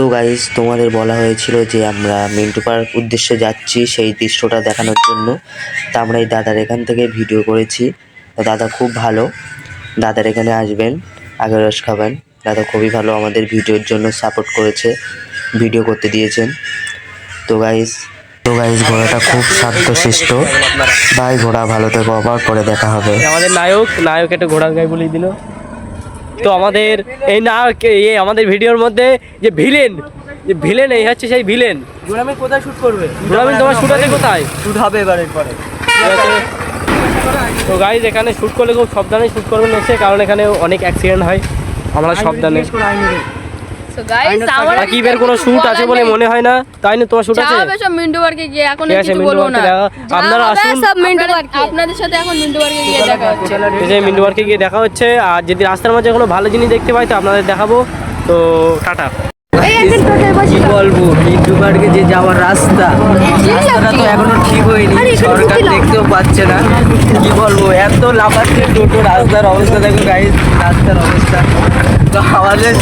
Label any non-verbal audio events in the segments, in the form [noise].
তো গাইজ তোমাদের বলা হয়েছিল যে আমরা মিন্টু পার্ক উদ্দেশ্যে যাচ্ছি সেই দৃশ্যটা দেখানোর জন্য। তা আমরা এই দাদার এখান থেকে ভিডিও করেছি। দাদা খুব ভালো। দাদার এখানে আসবেন আগের রস খাবেন। দাদা খুবই ভালো আমাদের ভিডিওর জন্য সাপোর্ট করেছে ভিডিও করতে দিয়েছেন। তো গাইজ তো গাইজ ঘোড়াটা খুব শান্তশিষ্ট ভাই, ঘোড়া ভালো থেকো, আবার পরে দেখা হবে। আমাদের নায়ক নায়ক একটা ঘোড়ার গায়ে বলে দিল। তো আমাদের এই না এই আমাদের ভিডিওর মধ্যে যে ভিলেন যে ভিলেন এই হচ্ছে সেই ভিলেন। টুর্নামেন্ট কোথায় শুট করবে? টুর্নামেন্ট তোমার শুট আছে কোথায়? শুট হবে এবার এরপরে। তো গাইজ এখানে শ্যুট করলে খুব সাবধানে শ্যুট করবেন এসে কারণ এখানে অনেক অ্যাক্সিডেন্ট হয়। আমরা সাবধানে আমার সাকিবের কোনো শুট আছে বলে মনে হয় না। তাই না তোমার শুট আছে? হবে সব মিন্টু পার্কে গিয়ে এখন কিছু বলব না। আপনারা আসুন। সব মিন্টু পার্কে আপনাদের সাথে এখন মিন্টু পার্কে গিয়ে দেখা হচ্ছে। এই যে মিন্টু পার্কে গিয়ে দেখা হচ্ছে আর যদি রাস্তার মাঝে কোনো ভালো জিনিস দেখতে পাই তো আপনাদের দেখাবো। তো টাটা। কি বলব মিন্টু পার্কে যে যাওয়ার রাস্তা রাস্তাটা তো এখনও ঠিক হয়নি। সরকার দেখতেও পাচ্ছে না। কি বলব এত লাফাচ্ছে টোটো রাস্তার অবস্থা দেখো গাইজ রাস্তার অবস্থা। তো আমাদের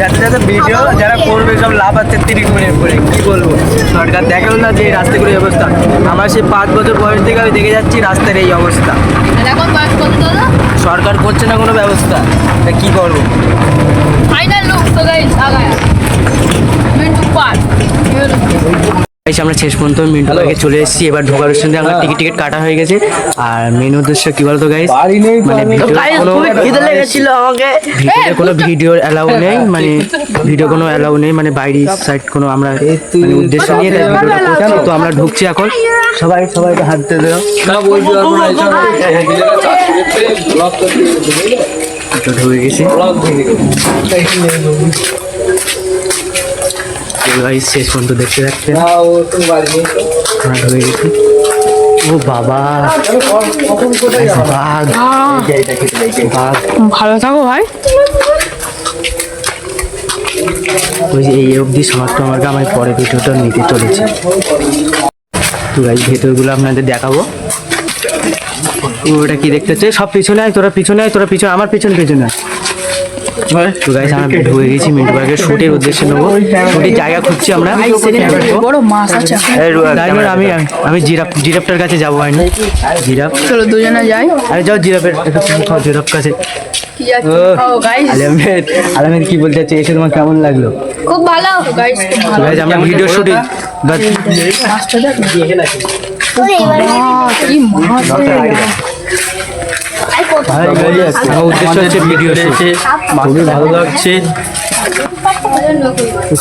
যাতে যাতে ভিডিও যারা করবে সব লাভ আছে তিরিশ মিনিট করে কি বলব? সরকার দেখেও না যে এই রাস্তাগুলোর অবস্থা। আমার সেই পাঁচ বছর বয়স থেকে আমি দেখে যাচ্ছি রাস্তার এই অবস্থা। সরকার করছে না কোনো ব্যবস্থা তা কি করব ফাইনাল লুক তো গাইস আগায়া মিন্টু পার্ক গাইস আমরা শেষ পর্যন্ত মিন্টু পার্কে চলে এসেছি। এবার ঢোকার সঙ্গে আমরা টিকিট টিকিট কাটা হয়ে গেছে। আর মেন উদ্দেশ্য কি বলতো গাইস মানে ভিডিও কোনো লেগেছিল আমাকে। ভিডিওতে কোনো ভিডিও অ্যালাউ নেই মানে ভিডিও কোনো অ্যালাউ নেই মানে বাইরে সাইড কোনো আমরা মানে উদ্দেশ্য নিয়ে তাই ভিডিওটা করছি। তো আমরা ঢুকছি এখন। সবাই সবাইকে হাঁটতে দেও তো ঢুকে গেছি। গাইস শেষ পর্যন্ত দেখতে আমরা গেছি। ও বাবা। বাঘ। বাঘ ভালো থাকো ভাই। ওই যে এই অবধি সমাপ্ত আমাকে আমার পরে ভিডিওটা নিতে চলেছে। তো গাইজ ভেতরগুলো আপনাদের দেখাবো। ও, ওটা কি দেখতে হচ্ছে সব পিছনে আয় তোরা পিছনে আয় তোরা পিছনে আমার পিছনে পিছনে আয়। তো গাইজ আমরা ঢুকে গেছি মিন্টু পার্কের শুটের উদ্দেশ্যে নেব। শুটের জায়গা খুঁজছি আমরা। বড় মাছ আছে। ড্রাইভার আমি আমি জিরাফ জিরাফটার কাছে যাব হয় না জিরাফ। চলো দুজনে যাই। আরে যাও জিরাফের জিরাফ কাছে। গাইস আলমেদ কি বলতে চাচ্ছে এসে তোমার কেমন লাগল? খুব ভালো। গাইস আমরা ভিডিও শুটিং কি মাছ উদ্দেশ্য হচ্ছে ভিডিও খুবই ভালো লাগছে।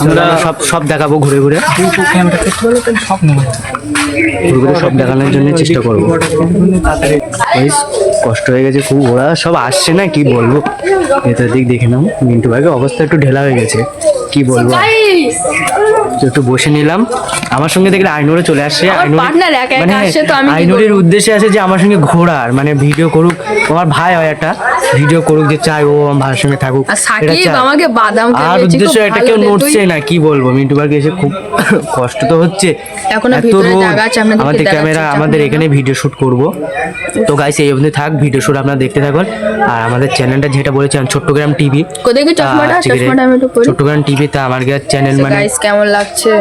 আমরা সব সব দেখাবো ঘুরে ঘুরে। ঘুরে ঘুরে সব দেখানোর জন্য চেষ্টা করব। কষ্ট হয়ে গেছে খুব। ওরা সব আসছে না কি বলব? ভেতর দিক দেখে নাও। মিন্টু ভাইকে অবস্থা একটু ঢেলা হয়ে গেছে। কি বলব? তো একটু বসে নিলাম। আমার সঙ্গে দেখলে আইনুরে চলে আসছে মানে আইনুরের উদ্দেশ্যে আছে যে আমার সঙ্গে ঘোরার মানে ভিডিও করুক। আমার ভাই হয় একটা ভিডিও করুক যে চাই ও আমার ভাইয়ের সঙ্গে থাকুক। এটা। আমাকে বাদাম আর উদ্দেশ্য ভালো কেউ নড়ছে না কি বলব? মিন্টু পার্কে এসে খুব [laughs] কষ্ট তো হচ্ছে। এত রোদ। আমাদের ক্যামেরা আমাদের এখানে ভিডিও শুট করব। তো গাইস এই অবধি থাক ভিডিও শুট আপনারা দেখতে থাকুন। আর আমাদের চ্যানেলটা যেটা বলেছিলাম চট্টগ্রাম টিভি কোথায় কি চশমাটা চশমাটা আমি একটু পরি চট্টগ্রাম টিভিতে আমার চ্যানেল মানে গাইস কেমন লাগছে?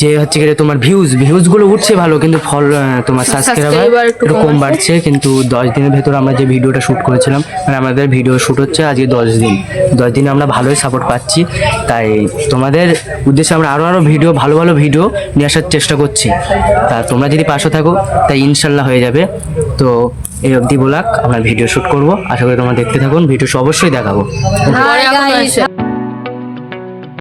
যে হচ্ছে কি তোমার ভিউজ ভিউজগুলো উঠছে ভালো কিন্তু ফল তোমার সাবস্ক্রাইবার একটু কম বাড়ছে কিন্তু দশ দিনের ভেতর আমরা যে ভিডিওটা শুট করেছিলাম মানে আমাদের ভিডিও শুট হচ্ছে আজকে দশ দিন। দশ দিনে আমরা ভালোই সাপোর্ট পাচ্ছি তাই তোমাদের উদ্দেশ্যে আমরা আরও আরও ভিডিও ভালো ভালো ভিডিও নিয়ে আসার চেষ্টা করছি। তা তোমরা যদি পাশে থাকো তাই ইনশাল্লাহ হয়ে যাবে। তো এই অবধি বলাক আমরা ভিডিও শুট করব। আশা করি তোমরা দেখতে থাকুন ভিডিও অবশ্যই দেখাবো। পরে এখন আসে